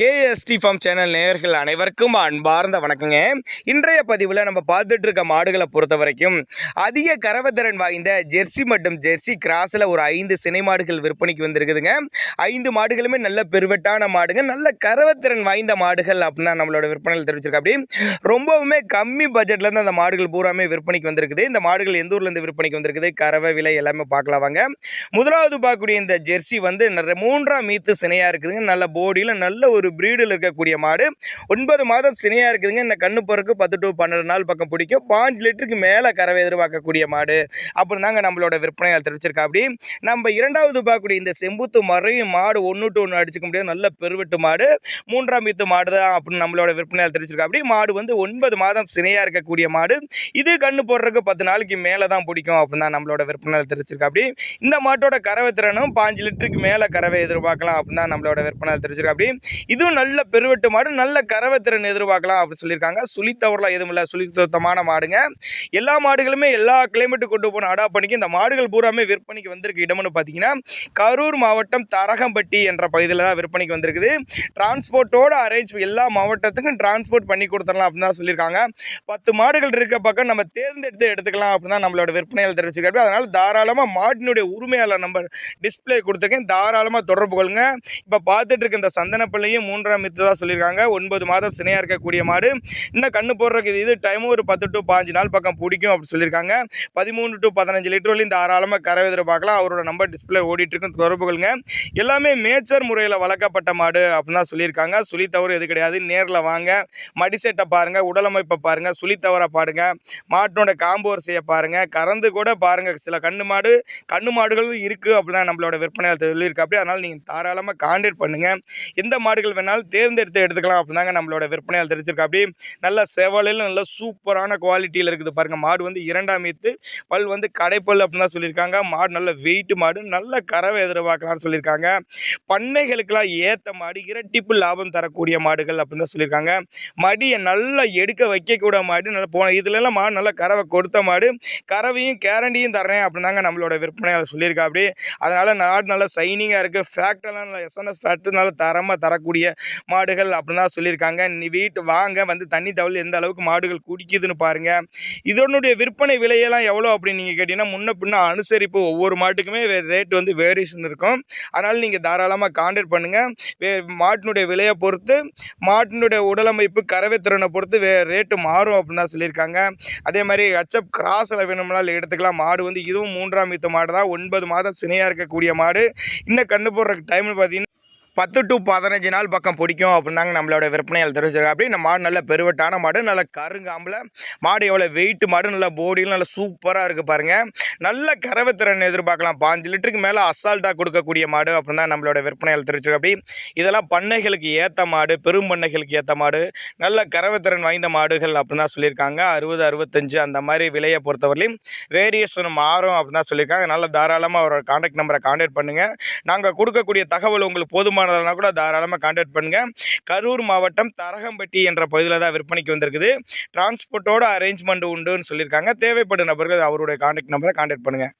KST form channel நேயர்கள் அனைவருக்கும் அன்பார்ந்த வணக்கங்க. இன்றைய பதிவில் நம்ம பார்த்துட்டு இருக்க மாடுகளை பொறுத்த வரைக்கும் அதிக கரவத்திறன் வாய்ந்த ஜெர்சி மற்றும் ஜெர்சி கிராஸில் ஒரு ஐந்து சினை மாடுகள் விற்பனைக்கு வந்திருக்குதுங்க. ஐந்து மாடுகளுமே நல்ல பெருவெட்டான மாடுங்க. நல்ல கரவத்திறன் வாய்ந்த மாடுகள் அப்படின்னு நம்மளோட விற்பனையில் தெரிவிச்சிருக்கா அப்படி. ரொம்பவுமே கம்மி பட்ஜெட்லேருந்து அந்த மாடுகள் பூராமே விற்பனைக்கு வந்திருக்குது. இந்த மாடுகள் எந்த ஊர்லேருந்து விற்பனைக்கு வந்திருக்குது? கறவை விலை எல்லாமே பார்க்கலாம் வாங்க. முதலாவது பார்க்கக்கூடிய இந்த ஜெர்சி வந்து மூன்றாம் மீத்து சினையாக இருக்குதுங்க. நல்ல போடியில் நல்ல ஒரு ப்ரீடில் இருக்கக்கூடிய மாடு. ஒன்பது மாதம் சினையாக இருக்குதுங்க. இந்த கண்ணு பொறுக்கு பத்து டு பன்னெண்டு நாள் பக்கம் பிடிக்கும். பாஞ்சு லிட்டருக்கு மேலே கறவை எதிர்பார்க்கக்கூடிய மாடு. அப்படின்னு தாங்க நம்மளோட விற்பனையால் தெரிவிச்சிருக்கா அப்படி. நம்ம இரண்டாவது பார்க்கக்கூடிய இந்த செம்புத்து மறையும் மாடு ஒன்று டு ஒன்று அடிச்சுக்க முடியாது. நல்ல பெருவெட்டு மாடு. மூன்றாம் வித்து மாடு தான் அப்படின்னு நம்மளோட விற்பனையால் தெரிவிச்சிருக்கா அப்படி. மாடு வந்து ஒன்பது மாதம் சினையாக இருக்கக்கூடிய மாடு. இது கண்ணு போடுறதுக்கு பத்து நாளைக்கு மேலே தான் பிடிக்கும் அப்படின்னு தான் நம்மளோட விற்பனையால் தெரிவிச்சிருக்கா அப்படி. இந்த மாட்டோட கறவை திறனும் பாஞ்சு லிட்டருக்கு மேலே கறவை எதிர்பார்க்கலாம் அப்படின்னு தான் நம்மளோட விற்பனையால் தெரிவிச்சிருக்கா அப்படி. இதுவும் நல்ல பெருவெட்டு மாடு நல்ல கறவை திறன் எதிர்பார்க்கலாம் அப்படின்னு சொல்லியிருக்காங்க. சுழித்தவரெலாம் எதுவும் இல்லை. சுழித்தமான மாடுங்க. எல்லா மாடுகளுமே எல்லா கிளைமேட்டு கொண்டு போன அடாப் பண்ணிக்கு இந்த மாடுகள் பூராமே விற்பனைக்கு வந்திருக்கு. இடம்னு பார்த்தீங்கன்னா கரூர் மாவட்டம் தரகம்பட்டி என்ற பகுதியில் தான் விற்பனைக்கு வந்திருக்குது. டிரான்ஸ்போர்ட்டோட அரேஞ்ச் எல்லா மாவட்டத்துக்கும் டிரான்ஸ்போர்ட் பண்ணி கொடுத்துடலாம் அப்படின்னு தான் சொல்லியிருக்காங்க. பத்து மாடுகள் இருக்க பக்கம் நம்ம தேர்ந்தெடுத்து எடுத்துக்கலாம் அப்படின்னு தான் நம்மளோட விற்பனையால் தெரிவிச்சிருக்காரு அதனால் தாராளமாக மாட்டினுடைய உரிமையாளர் நம்பர் டிஸ்ப்ளே கொடுத்துருக்கேன். தாராளமாக தொடர்பு கொள்ளுங்க. இப்போ பார்த்துட்டு இருக்க இந்த சந்தனப்பள்ளியும் மூன்றாம் மித்து தான் சொல்லியிருக்காங்க. ஒன்பது மாதம் சினையாக இருக்கக்கூடிய மாடு. இன்னும் கண்ணு போடுறதுக்கு இது டைமும் ஒரு பத்து டு பாஞ்சு நாள் பக்கம் பிடிக்கும் அப்படின்னு சொல்லியிருக்காங்க. பதிமூணு டு பதினஞ்சு லிட்டர் வரையும் தாராளமாக கறவை எதிர்பார்க்கலாம் அவரோட நம்பர் டிஸ்பிளே ஓடிட்டுருக்கும் தொடர்பு கொள்ளுங்க. எல்லாமே மேச்சர் முறையில் வளர்க்கப்பட்ட மாடு அப்படின்னு தான் சொல்லியிருக்காங்க. சுழி தவறு எது கிடையாது. நேரில் வாங்க. மடிசெட்டை பாருங்கள் உடலமைப்பை பாருங்கள் சுழி தவறை பாருங்க மாட்டோட காம்பு வரிசையை பாருங்கள் கறந்து கூட பாருங்கள் சில கண்ணு மாடு கண்ணு மாடுகளும் இருக்குது அப்படின்னு நம்மளோட விற்பனையாளர் சொல்லியிருக்கு அப்படி அதனால் நீங்கள் தாராளமாக கான்டாக்ட் பண்ணுங்கள் எந்த மாடுகள் வேணாலும் தேர்ந்தெடுத்து எடுத்துக்கலாம். அப்படிதாங்க நம்மளோட விற்பனையால் தெரிஞ்சிருக்கா. அப்படி நல்ல செவலையில் நல்ல சூப்பரான குவாலிட்டியில் இருக்குது பாருங்கள் மாடு வந்து இரண்டாம் ஈத்து பல் வந்து கடைப்பல் அப்படின்னு தான் சொல்லியிருக்காங்க. மாடு நல்ல வெயிட் மாடு நல்ல கறவை எதிர்பார்க்கலாம்னு சொல்லியிருக்காங்க. பண்ணைகளுக்கெல்லாம் ஏற்ற மாடு இரட்டிப்பு லாபம் தரக்கூடிய மாடுகள் அப்படின்னு தான் சொல்லியிருக்காங்க. மடியை நல்லா எடுக்க வைக்கக்கூட மாடு நல்லா போன இதுலலாம் மாடு நல்லா கறவை கொடுத்த மாடு கறவையும் கேரண்டியும் தரேன் அப்படின்னாங்க நம்மளோட விற்பனையாளர் சொல்லியிருக்கா. அப்படி அதனால் நாடு நல்லா சைனிங்காக இருக்குது ஃபேக்டெல்லாம் நல்லா எஸ்என்எஸ் ஃபேக்ட்ரி நல்லா தரமாக தரக்கூடிய மாடுகள் அப்படின்னு தான் சொல்லியிருக்காங்க. நீ வீட்டு வாங்க வந்து தண்ணி தவள் எந்த அளவுக்கு மாடுகள் குடிக்குதுன்னு பாருங்கள் இதனுடைய விற்பனை விலையெல்லாம் எவ்வளோ அப்படின்னு நீங்கள் கேட்டிங்கன்னா முன்ன பின்ன அனுசரிப்பு ஒவ்வொரு மாட்டுக்குமே ரேட் வந்து வேரியேஷன் இருக்கும். அதனால் நீங்கள் தாராளமாக கான்டாக்ட் பண்ணுங்கள் வே மாட்டினுடைய விலையை பொறுத்து மாட்டினுடைய உடலமைப்பு கறவை திறனை பொறுத்து வே ரேட்டு மாறும் அப்படின்னு தான் சொல்லியிருக்காங்க. அதே மாதிரி ஹச்எப் கிராஸில் வேணும்னாலும் எடுத்துக்கலாம். மாடு வந்து இதுவும் மூன்றாம் மீத்து மாடு தான் ஒன்பது மாதம் சினையாக இருக்கக்கூடிய மாடு. இன்னும் கண்ணு போடுற டைம்னு பார்த்தீங்கன்னா பத்து டு பதினஞ்சு நாள் பக்கம் பிடிக்கும் அப்படின்னாங்க நம்மளோட விற்பனையால் தெரிவிச்சிருக்காங்க அப்படி இந்த மாடு நல்ல பெருவட்டான மாடு நல்ல கருங்காம்பில். மாடு எவ்வளோ வெயிட்டு மாடு நல்ல போடியில் நல்ல சூப்பராக இருக்குது பாருங்கள் நல்ல கறவை திறன் எதிர்பார்க்கலாம். பாஞ்சு லிட்டருக்கு மேலே அசால்ட்டாக கொடுக்கக்கூடிய மாடு அப்படின்னு தான் நம்மளோட விற்பனையால் தெரிவிச்சிருக்கு அப்படி இதெல்லாம் பண்ணைகளுக்கு ஏற்ற மாடு பெரும் பண்ணைகளுக்கு ஏற்ற மாடு நல்ல கறவை திறன் வாய்ந்த மாடுகள் அப்படின்னு தான் சொல்லியிருக்காங்க. அறுபது அறுபத்தஞ்சு அந்த மாதிரி விலையை பொறுத்தவரையிலும் வேரியேஷன் மாறும் அப்படின்னு தான் சொல்லியிருக்காங்க. நல்ல தாராளமாக அவரோட கான்டாக்ட் நம்பரை கான்டாக்ட் பண்ணுங்கள் நாங்கள் கொடுக்கக்கூடிய தகவல் உங்களுக்கு போதுமானதுனா கூட தாராளமாக காண்டாக்ட் பண்ணுங்கள் கரூர் மாவட்டம் தரகம்பட்டி என்ற பகுதியில் தான் விற்பனைக்கு வந்திருக்குது. டிரான்ஸ்போர்ட்டோட அரேஞ்ச்மெண்ட் உண்டுன்னு சொல்லியிருக்காங்க. தேவைப்படும் நபர்கள் அவருடைய காண்டாக்ட் நம்பரை காண்டாக்ட் பண்ணுங்கள்